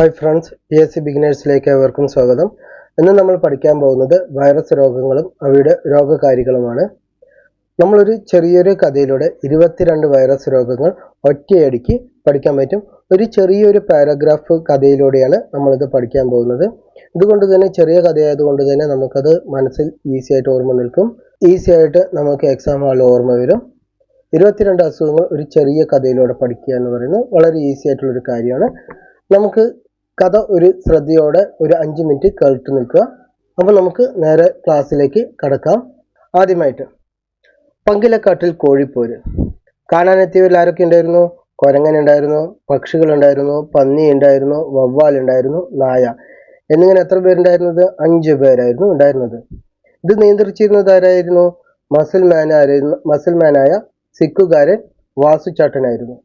Hi friends P S C ബിഗിനേഴ്സിലേക്ക് ഏവർക്കും സ്വാഗതം. ഇന്ന് നമ്മൾ പഠിക്കാൻ പോകുന്നത് വൈറസ് രോഗങ്ങളും അവയുടെ രോഗകാരികളുമാണ്. നമ്മളൊരു ചെറിയൊരു കഥയിലൂടെ ഇരുപത്തിരണ്ട് വൈറസ് രോഗങ്ങൾ ഒറ്റയടിക്ക് പഠിക്കാൻ പറ്റും. ഒരു ചെറിയൊരു പാരഗ്രാഫ് കഥയിലൂടെയാണ് നമ്മളിത് പഠിക്കാൻ പോകുന്നത്. ഇതുകൊണ്ട് തന്നെ ചെറിയ കഥയായതുകൊണ്ട് തന്നെ നമുക്കത് മനസ്സിൽ ഈസി ആയിട്ട് ഓർമ്മ നിൽക്കും. ഈസി ആയിട്ട് നമുക്ക് എക്സാം ഹാളിൽ ഓർമ്മ വരും. ഇരുപത്തിരണ്ട് അസുഖങ്ങൾ ഒരു ചെറിയ കഥയിലൂടെ പഠിക്കുക എന്ന് പറയുന്നത് വളരെ ഈസി ആയിട്ടുള്ളൊരു കാര്യമാണ്. നമുക്ക് കഥ ഒരു ശ്രദ്ധയോടെ ഒരു അഞ്ച് മിനിറ്റ് കേട്ടു നിൽക്കുക. അപ്പോൾ നമുക്ക് നേരെ ക്ലാസ്സിലേക്ക് കടക്കാം. ആദ്യമായിട്ട് പങ്കിലക്കാട്ടിൽ കോഴിപ്പോര്. കാണാനെത്തിയവരിൽ ആരൊക്കെ ഉണ്ടായിരുന്നു? കൊരങ്ങൻ ഉണ്ടായിരുന്നു പക്ഷികൾ ഉണ്ടായിരുന്നു പന്നി ഉണ്ടായിരുന്നു വവ്വാൽ ഉണ്ടായിരുന്നു നായ. എന്നിങ്ങനെ എത്ര പേരുണ്ടായിരുന്നത്? അഞ്ച് പേരായിരുന്നു ഉണ്ടായിരുന്നത്. ഇത് നിയന്ത്രിച്ചിരുന്നത് ആരായിരുന്നു? മസിൽ മാൻ ആയിരുന്നു മസിൽ മാനായ സിക്കുകാരൻ വാസുചാട്ടനായിരുന്നു.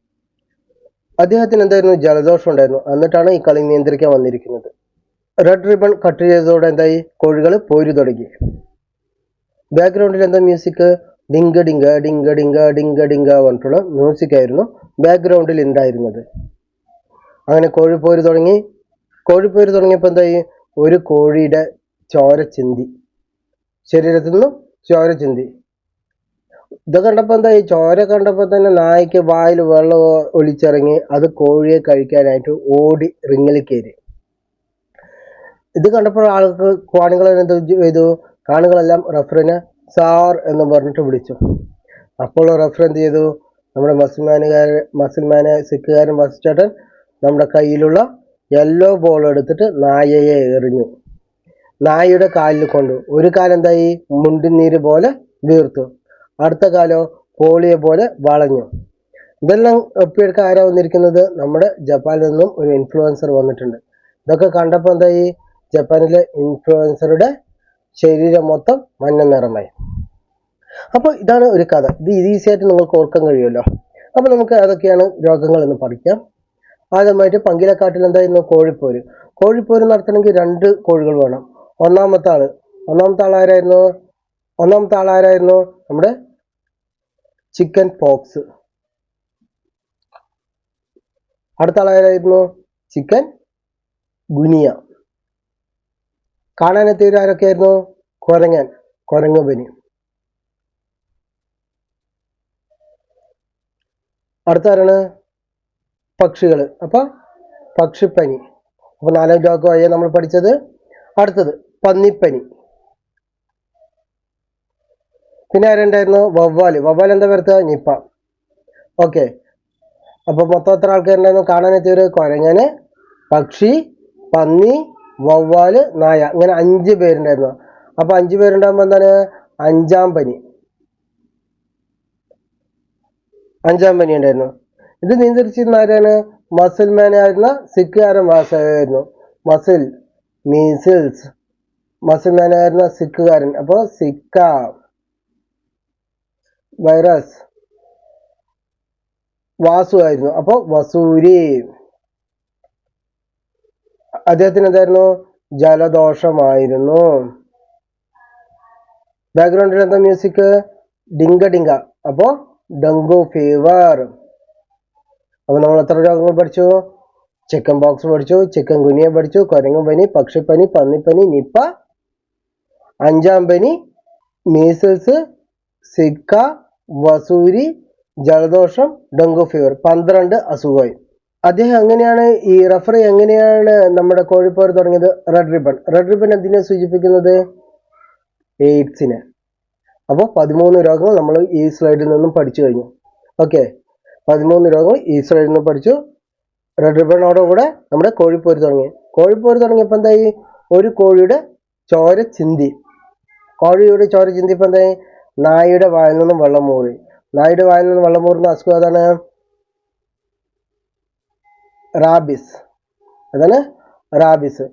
അദ്ദേഹത്തിന് എന്തായിരുന്നു ജലദോഷം ഉണ്ടായിരുന്നു? എന്നിട്ടാണ് ഈ കളി നിയന്ത്രിക്കാൻ വന്നിരിക്കുന്നത്. റെഡ് റിബൺ കട്ട് ചെയ്തതോടെ എന്തായി? കോഴികൾ പോരു തുടങ്ങി. ബാക്ക്ഗ്രൗണ്ടിൽ എന്താ മ്യൂസിക് ഡിങ്ക ഡിങ്ക ഡിങ്ക ഡിങ്ക ഡിങ്ക ഡിങ്ക പറഞ്ഞിട്ടുള്ള മ്യൂസിക് ആയിരുന്നു ബാക്ക്ഗ്രൗണ്ടിൽ ഉണ്ടായിരുന്നത്. അങ്ങനെ കോഴി പോര് തുടങ്ങി. കോഴി പോര് തുടങ്ങിയപ്പോൾ എന്തായി? ഒരു കോഴിയുടെ ചോര ചിന്തി ശരീരത്തിൽ നിന്നും ചോര ചിന്തി ഇത് കണ്ടപ്പോൾ ഈ ചോര കണ്ടപ്പോൾ തന്നെ നായ്ക്ക് വായിൽ വെള്ളം ഒലിച്ചിറങ്ങി അത് കോഴിയെ കഴിക്കാനായിട്ട് ഓടി റിങ്ങിൽ കയറി. ഇത് കണ്ടപ്പോൾ ആൾക്ക് കാണികൾ ചെയ്തു? കാണികളെല്ലാം റഫറിനെ സാർ എന്ന് പറഞ്ഞിട്ട് വിളിച്ചു. അപ്പോൾ റഫർ എന്ത് ചെയ്തു? നമ്മുടെ മസിൽമാനുകാരൻ മസിൽമാനെ സിക്കുകാരൻ വസിച്ചേട്ടൻ നമ്മുടെ കയ്യിലുള്ള യെല്ലോ ബോൾ എടുത്തിട്ട് നായയെ എറിഞ്ഞു. നായയുടെ കാലിൽ കൊണ്ടു. ഒരു കാലെന്തായി? മുണ്ടിനീര് പോലെ വീർത്തു. അടുത്ത കാലോ പോളിയെ പോലെ വളഞ്ഞു. ഇതെല്ലാം ഒപ്പിയെടുക്കാൻ ആരാ വന്നിരിക്കുന്നത്? നമ്മുടെ ജപ്പാനിൽ നിന്നും ഒരു ഇൻഫ്ലുവൻസർ വന്നിട്ടുണ്ട്. ഇതൊക്കെ കണ്ടപ്പോൾ എന്തായി ജപ്പാനിലെ ഇൻഫ്ലുവൻസറുടെ ശരീരം മൊത്തം മഞ്ഞ നിറമായി. അപ്പോൾ ഇതാണ് ഒരു കഥ. ഇത് ഈസി ആയിട്ട് നിങ്ങൾക്ക് ഓർക്കാൻ കഴിയുമല്ലോ. അപ്പോൾ നമുക്ക് അതൊക്കെയാണ് രോഗങ്ങൾ എന്ന് പഠിക്കാം. ആദ്യമായിട്ട് പങ്കിലക്കാട്ടിൽ എന്തായിരുന്നു കോഴിപ്പോര്. കോഴിപ്പോര് നടത്തണമെങ്കിൽ രണ്ട് കോഴികൾ വേണം. ഒന്നാമത്തെ ആൾ. ഒന്നാമത്തെ ആളാരായിരുന്നു ഒന്നാമത്തെ ആളാരായിരുന്നു നമ്മുടെ ചിക്കൻ പോക്സ്. അടുത്ത ആളായിരുന്നു ചിക്കൻ ഗുനിയ. കാണാനെത്തിയവർ ആരൊക്കെയായിരുന്നു? കുരങ്ങൻ കുരങ്ങ് അടുത്താരാണ് പക്ഷികൾ അപ്പൊ പക്ഷിപ്പനി. അപ്പൊ നാലാം രോഗമായി നമ്മൾ പഠിച്ചത്. അടുത്തത് പന്നിപ്പനി. പിന്നെ ആരുണ്ടായിരുന്നു? വവ്വാൽ. വവ്വാൽ എന്താ വരുത്തുക നിപ്പ. ഓക്കെ. അപ്പൊ മൊത്തം എത്ര ആൾക്കാരുണ്ടായിരുന്നു? കാണാനെത്തിയൊരു കുരങ്ങന് പക്ഷി പന്നി വവ്വാൽ നായ. ഇങ്ങനെ അഞ്ച് പേരുണ്ടായിരുന്നു. അപ്പോൾ അഞ്ച് പേരുണ്ടാകുമ്പോ എന്താണ്? അഞ്ചാം പനി. അഞ്ചാം പനി ഉണ്ടായിരുന്നു. ഇത് നിയന്ത്രിച്ചിരുന്ന ആരാണ്? മസിൽമാൻ ആയിരുന്ന സിഖുകാരൻ വാസമായിരുന്നു മസിൽ മീസിൽസ്. മസിൽമാൻ ആയിരുന്ന സിഖുകാരൻ അപ്പോൾ സിക്ക. വൈറസ് വാസു ആയിരുന്നു. അപ്പോൾ വസൂരി അദ്ദേഹത്തിന് എന്തായിരുന്നു ജലദോഷമായിരുന്നു. ബാക്ക്ഗ്രൗണ്ടിൽ എന്താ മ്യൂസിക് ഡിങ്ക ഡിങ്ക. അപ്പോൾ ഡെങ്കു ഫീവർ അപ്പോൾ നമ്മൾ എത്ര രോഗങ്ങൾ പഠിച്ചു? ചിക്കൻ ബോക്സ് പഠിച്ചു ചിക്കൻ ഗുനിയ പഠിച്ചു കൊരങ്ങൻ പനി പക്ഷിപ്പനി പന്നിപ്പനി നിപ്പ അഞ്ചാം പനി മീസിൽസ് സിക്ക വസൂരി ജലദോഷം ഡെങ്കു ഫീവർ. പന്ത്രണ്ട് അസുഖമായി. അദ്ദേഹം എങ്ങനെയാണ് ഈ റഫറി എങ്ങനെയാണ് നമ്മുടെ കോഴിപ്പോർ തുടങ്ങിയത്? Red ribbon. റെഡ് റിബൺ എന്തിനെ സൂചിപ്പിക്കുന്നത്? എയ്ഡ്സിനെ. അപ്പോൾ പതിമൂന്ന് രോഗങ്ങൾ നമ്മൾ ഈ സ്ലൈഡിൽ നിന്നും പഠിച്ചു കഴിഞ്ഞു. ഓക്കെ. പതിമൂന്ന് രോഗങ്ങൾ ഈ സ്ലൈഡിൽ നിന്നും പഠിച്ചു. റെഡ് റിബണോടുകൂടെ നമ്മുടെ കോഴിപ്പോര് തുടങ്ങി. കോഴിപ്പോര് തുടങ്ങിയപ്പോൾ എന്തായി? ഒരു കോഴിയുടെ ചോര ചിന്തി കോഴിയുടെ ചോര ചിന്തിയപ്പോൾ എന്തായി? നായയുടെ വായിൽ നിന്നും വെള്ളം മൂറി നായയുടെ വായിൽ നിന്നും വെള്ളം മൂറുന്ന അസുഖം അതാണ് റാബിസ്. അതാണ് റാബിസ്.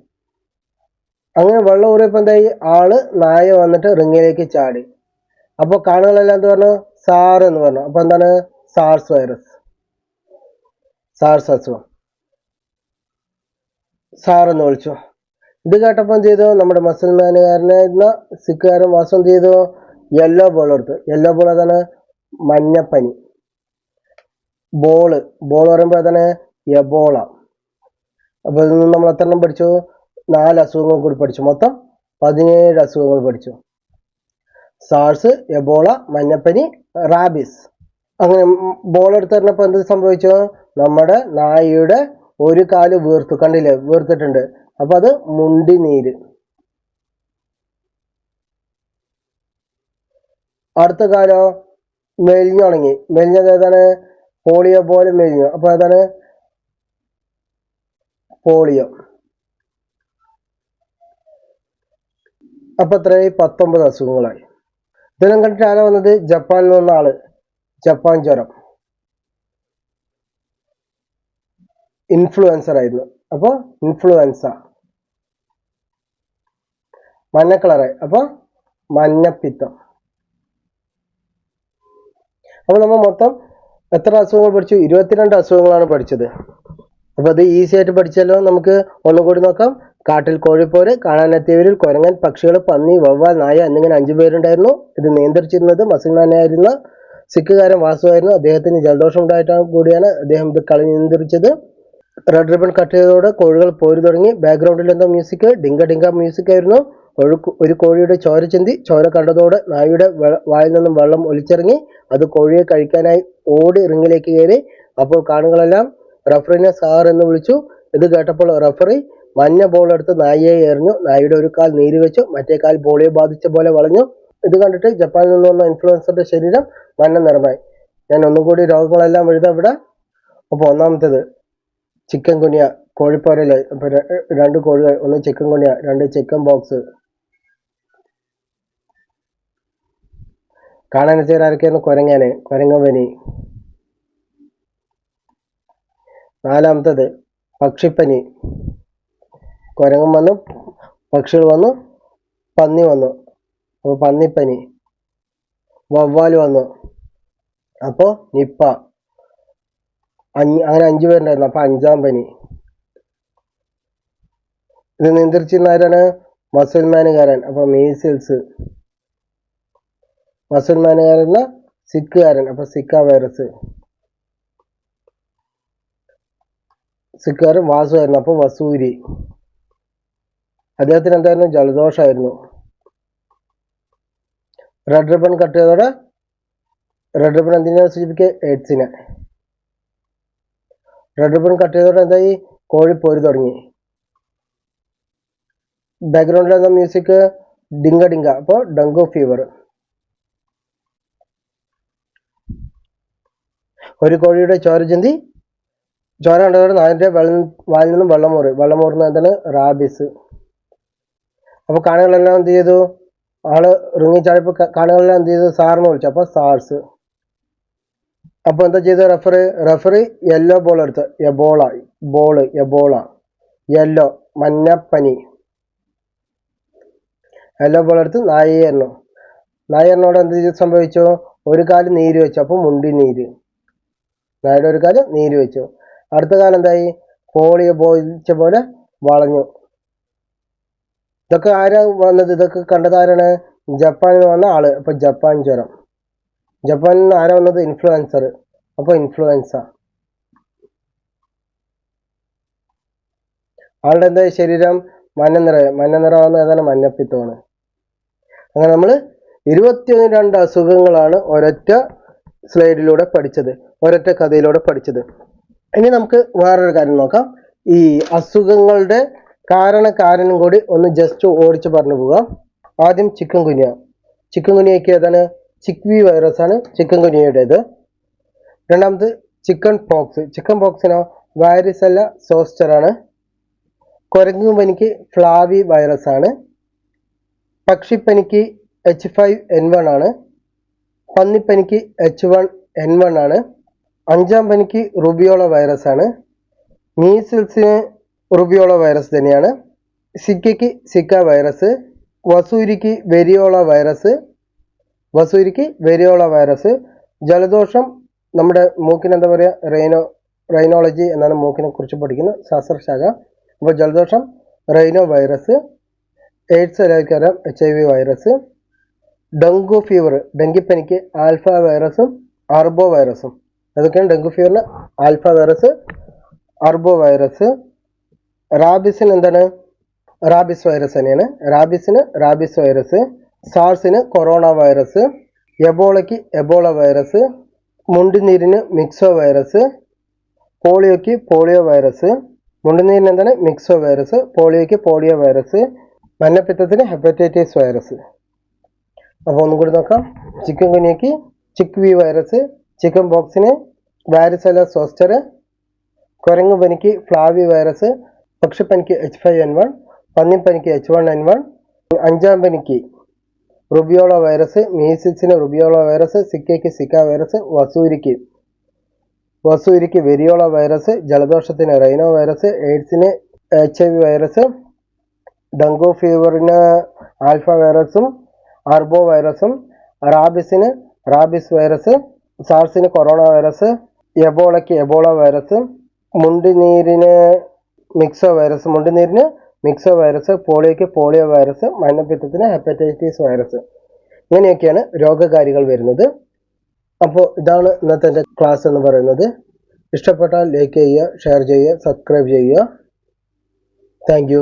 അങ്ങനെ വെള്ളം ഊറിയപ്പോൾ എന്തായി? ആൾ നായ വന്നിട്ട് റിങ്ങിലേക്ക് ചാടി. അപ്പോൾ കാണുകളെല്ലാം എന്ത് പറഞ്ഞു? സാർ എന്ന് പറഞ്ഞു. അപ്പോൾ എന്താണ്? സാർസ് വൈറസ് സാർസ് അസുഖം. സാർ എന്ന് വിളിച്ചു. ഇത് കേട്ടപ്പോൾ എന്ത് ചെയ്തു? നമ്മുടെ മുസൽമാനുകാരനായിരുന്ന സിഖുകാരൻ വാസം ചെയ്തു? യെല്ലോ ബോൾ എടുത്തു. യെല്ലോ ബോൾ അതാണ് മഞ്ഞപ്പനി. ബോൾ ബോൾ പറയുമ്പോൾ അതാണ് എബോള അപ്പോൾ ഇതിൽ നിന്ന് നമ്മൾ എത്ര എണ്ണം പഠിച്ചു? നാല് അസുഖങ്ങൾ കൂടി പഠിച്ചു. മൊത്തം പതിനേഴ് അസുഖങ്ങൾ പഠിച്ചു. സാർസ് എബോള മഞ്ഞപ്പനി റാബിസ് അങ്ങനെ ബോൾ എടുത്തറിഞ്ഞപ്പോൾ എന്ത് സംഭവിച്ചു? നമ്മുടെ നായയുടെ ഒരു കാൽ വീർത്തു. കണ്ടില്ലേ? വീർത്തിട്ടുണ്ട്. അപ്പൊ അത് മുണ്ടി നീര് അടുത്ത കാലോ മെലിഞ്ഞു തുടങ്ങി. മെലിഞ്ഞത് ഏതാണ്? പോളിയോ പോലെ മെലിഞ്ഞു. അപ്പൊ ഏതാണ്? പോളിയോ. അപ്പൊ എത്രയായി? പത്തൊമ്പത് അസുഖങ്ങളായി. ഇതെല്ലാം കണ്ടിട്ട് ആരാ വന്നത്? ജപ്പാനിൽ നിന്ന ആൾ. ജപ്പാൻ ജ്വരം. ഇൻഫ്ലുവൻസർ ആയിരുന്നു. അപ്പൊ ഇൻഫ്ലുവൻസ മഞ്ഞ കളറായി അപ്പൊ മഞ്ഞപ്പിത്തം. അപ്പൊ നമ്മൾ മൊത്തം എത്ര അസുഖങ്ങൾ പഠിച്ചു? ഇരുപത്തിരണ്ട് അസുഖങ്ങളാണ് പഠിച്ചത്. അപ്പോൾ അത് ഈസി ആയിട്ട് പഠിച്ചാലോ? നമുക്ക് ഒന്നും കൂടി നോക്കാം. കാട്ടിൽ കോഴിപ്പോര് കാണാനെത്തിയവരിൽ കുരങ്ങൻ പക്ഷികൾ പന്നി വവ്വാൽ നായ എന്നിങ്ങനെ അഞ്ചു പേരുണ്ടായിരുന്നു. ഇത് നിയന്ത്രിച്ചിരുന്നത് മസിൽമാനായിരുന്ന സിഖുകാരൻ വാസുവായിരുന്നു അദ്ദേഹത്തിന് ജലദോഷം ഉണ്ടായിട്ടാണ് കൂടിയാണ് അദ്ദേഹം ഇത് കളി നിയന്ത്രിച്ചത്. റെഡ് റിബൺ കട്ട് ചെയ്തതോടെ കോഴികൾ പോരി തുടങ്ങി ബാക്ക്ഗ്രൗണ്ടിൽ എന്തോ മ്യൂസിക് ഡിങ്ക ഡിങ്ക മ്യൂസിക് ആയിരുന്നു. ഒരു ഒരു കോഴിയുടെ ചോര ചിന്തി ചോര കണ്ടതോടെ നായയുടെ വായിൽ നിന്നും വെള്ളം ഒലിച്ചിറങ്ങി അത് കോഴിയെ കഴിക്കാനായി ഓടി റിങ്ങിലേക്ക് കയറി. അപ്പോൾ കാണുകളെല്ലാം റഫറിനെ സാർ എന്ന് വിളിച്ചു. ഇത് കേട്ടപ്പോൾ റഫറി മഞ്ഞ ബോൾ എടുത്ത് നായയെ എറിഞ്ഞു. നായയുടെ ഒരു കാൽ നീര് വെച്ചു മറ്റേ കാൽ ബോളിയെ ബാധിച്ച പോലെ വളഞ്ഞു. ഇത് കണ്ടിട്ട് ജപ്പാനിൽ നിന്ന് വന്ന ഇൻഫ്ലുവൻസറുടെ ശരീരം മഞ്ഞ നിറമായി. ഞാൻ ഒന്നും കൂടി രോഗങ്ങളെല്ലാം എഴുതാം ഇവിടെ. അപ്പോൾ ഒന്നാമത്തേത് ചിക്കൻ കുനിയ കോഴിപ്പോരൽ ഇപ്പൊ ര- രണ്ട് കോഴികൾ ഒന്ന് ചിക്കൻ കുനിയ രണ്ട് ചിക്കൻ ബോക്സ്. കാണാൻ ചേരാരൊക്കെയായിരുന്നു കുരങ്ങാന്. കുരങ്ങപനി നാലാമത്തത് പക്ഷിപ്പനി. കുരങ്ങൻ വന്നു പക്ഷികൾ വന്നു പന്നി വന്നു. അപ്പോൾ പന്നിപ്പനി. വവ്വാൽ വന്നു. അപ്പോൾ നിപ്പ. അഞ്ച് അങ്ങനെ അഞ്ചു പേരുണ്ടായിരുന്നു. അപ്പൊ അഞ്ചാം പനി. ഇത് നിയന്ത്രിച്ചിരുന്ന ആരാണ്? മസൽമാനുകാരൻ. അപ്പൊ മീസിൽസ്. മസൽമാനുകാരൻ സിഖുകാരൻ അപ്പൊ സിക്ക വൈറസ്. സിക്കുകാരൻ വാസുവായിരുന്നു അപ്പൊ വസൂരി. അദ്ദേഹത്തിന് എന്തായിരുന്നു? ജലദോഷമായിരുന്നു റെഡ് റിബൺ കട്ട് ചെയ്തോടെ റെഡ് റിബൺ എന്തിനാ സൂചിപ്പിക്കുക? എയ്ഡ്സിനെ റെഡ് റിബൺ കട്ട് ചെയ്തോടെ എന്തായി? കോഴി പോരി തുടങ്ങി. ബാക്ക്ഗ്രൗണ്ടിൽ എന്താ മ്യൂസിക് ഡിങ്ക ഡിങ്ക അപ്പോൾ ഡെങ്കു ഫീവർ ഒരു കോഴിയുടെ ചോര ചിന്തി. ചോര കണ്ടതോടെ നാലിന്റെ വെള്ളം വായിൽ നിന്നും വെള്ളം മോറി വെള്ളം മോറുന്ന എന്താണ്? റാബിസ്. അപ്പോൾ കാണികളെല്ലാം എന്ത് ചെയ്തു? ആൾ ഇറങ്ങിച്ചാടിയപ്പോ കാണികളെല്ലാം എന്ത് ചെയ്തു? സാറിന് വിളിച്ചു. അപ്പൊ സാർസ്. അപ്പോൾ എന്താ ചെയ്ത റെഫറി? റെഫറി യെല്ലോ ബോൾ എടുത്ത്. എബോള. Ball Ebola. യെല്ലോ മഞ്ഞപ്പനി. യെല്ലോ ബോൾ എടുത്ത് നായി എണ്ണു നായി എണ്ണോട് എന്ത് സംഭവിച്ചു? ഒരു കാൽ നീര് വെച്ചു. അപ്പൊ മുണ്ടി നീര് നായയുടെ ഒരു കാൽ നീര് വെച്ചു. അടുത്ത കാലം എന്തായി? കോളിയെ ബോധിച്ച പോലെ വളഞ്ഞു. ഇതൊക്കെ ആരാ വന്നത് ഇതൊക്കെ കണ്ടത് ആരാണ്? ജപ്പാനിൽ വന്ന ആൾ. അപ്പൊ ജപ്പാൻ ജ്വരം. ജപ്പാനിൽ നിന്ന് ആരാ വന്നത്? ഇൻഫ്ലുവൻസർ അപ്പൊ ഇൻഫ്ലുവൻസ ആളുടെ എന്താ ശരീരം? മഞ്ഞ നിറ മഞ്ഞ നിറമാകുന്ന ഏതാണ് മഞ്ഞപ്പിത്തമാണ്. അങ്ങനെ നമ്മൾ ഇരുപത്തിയൊന്ന് രണ്ട് അസുഖങ്ങളാണ് ഒരൊറ്റ സ്ലൈഡിലൂടെ പഠിച്ചത് ഒരൊറ്റ കഥയിലൂടെ പഠിച്ചത്. ഇനി നമുക്ക് വേറൊരു കാര്യം നോക്കാം. ഈ അസുഖങ്ങളുടെ കാരണക്കാരനും കൂടി ഒന്ന് ജസ്റ്റ് ഓടിച്ചു പറഞ്ഞു പോകാം ആദ്യം ചിക്കൻ കുനിയ ചിക്കൻ കുനിയയ്ക്ക് ഏതാണ്? ചിക്വി വൈറസ് ആണ് ചിക്കൻ കുനിയയുടേത് രണ്ടാമത് ചിക്കൻ പോക്സ് ചിക്കൻ പോക്സിനോ വാരിസല്ല സോസ്റ്റർ ആണ്. കുരങ്ങു പനിക്ക് ഫ്ലാവി വൈറസ് ആണ്. പക്ഷിപ്പനിക്ക് എച്ച് ഫൈവ് എൻ വൺ ആണ്. പന്നിപ്പനിക്ക് എച്ച് വൺ എൻ വൺ ആണ്. അഞ്ചാം പനിക്ക് റുബിയോള വൈറസ് ആണ്. മീസിൽസിന് റുബിയോള വൈറസ് തന്നെയാണ്. സിക്കയ്ക്ക് സിക്ക വൈറസ് വസൂരിക്ക് വെരിയോള വൈറസ് വസൂരിക്ക് വെരിയോള വൈറസ് ജലദോഷം നമ്മുടെ മൂക്കിന് എന്താ പറയുക റൈനോ റൈനോളജി എന്നാണ് മൂക്കിനെ കുറിച്ച് പഠിക്കുന്നത് ശാസ്ത്രശാഖ. അപ്പോൾ ജലദോഷം rhino virus AIDS എല്ലാവർക്കറിയാം H I V virus dengue fever ഡെങ്കിപ്പനിക്ക് alpha വൈറസും അർബോ വൈറസും. അതൊക്കെയാണ് ഡെങ്കു ഫീവറിന് ആൽഫ വൈറസ് അർബോ വൈറസ്. റാബിസിന് എന്താണ്? റാബിസ് വൈറസ് തന്നെയാണ്. റാബിസിന് റാബിസ് വൈറസ് സാർസിന് കൊറോണ വൈറസ് എബോളയ്ക്ക് എബോള വൈറസ് മുണ്ടുനീരിന് മിക്സോ വൈറസ് പോളിയോയ്ക്ക് പോളിയോ വൈറസ് മുണ്ടുനീരിന് എന്താണ്? മിക്സോ വൈറസ് പോളിയോയ്ക്ക് പോളിയോ വൈറസ് മഞ്ഞപ്പിത്തത്തിന് ഹെപ്പറ്റൈറ്റിസ് വൈറസ്. അപ്പോൾ ഒന്നും കൂടി നോക്കാം. ചിക്കൻ കുനിയക്ക് ചിക്ക് വി വൈറസ് ചിക്കൻ ബോക്സിന് വാരിസല സോസ്റ്റർ കുരങ്ങു പനിക്ക് ഫ്ലാവി വൈറസ് പക്ഷിപ്പനിക്ക് എച്ച് ഫൈവ് എൻ വൺ പന്നിപ്പനിക്ക് എച്ച് വൺ എൻ വൺ അഞ്ചാം പനിക്ക് റുബിയോള വൈറസ് മീസിൽസിന് റുബിയോള വൈറസ് സിക്കയ്ക്ക് സിക്ക വൈറസ് വസൂരിക്ക് വസൂരിക്ക് വെരിയോള വൈറസ് ജലദോഷത്തിന് rhino virus എയ്ഡ്സിന് H I V virus dengue ഫീവറിന് alpha വൈറസും ആർബോ വൈറസും റാബിസിന് റാബിസ് വൈറസ് സാർസിന് കൊറോണ വൈറസ് എബോളയ്ക്ക് എബോള വൈറസ് മുണ്ടിനീരിന് മിക്സോ വൈറസ് മുണ്ടിനീരിന് മിക്സോ വൈറസ് പോളിയോയ്ക്ക് പോളിയോ വൈറസ് മഞ്ഞപ്പിത്തത്തിന് ഹെപ്പറ്റൈറ്റിസ് വൈറസ്. ഇങ്ങനെയൊക്കെയാണ് രോഗകാരികൾ വരുന്നത്. അപ്പോൾ ഇതാണ് ഇന്നത്തെ എന്റെ ക്ലാസ് എന്ന് പറയുന്നത്. ഇഷ്ടപ്പെട്ടാൽ ലൈക്ക് ചെയ്യുക ഷെയർ ചെയ്യുക സബ്സ്ക്രൈബ് ചെയ്യുക. താങ്ക്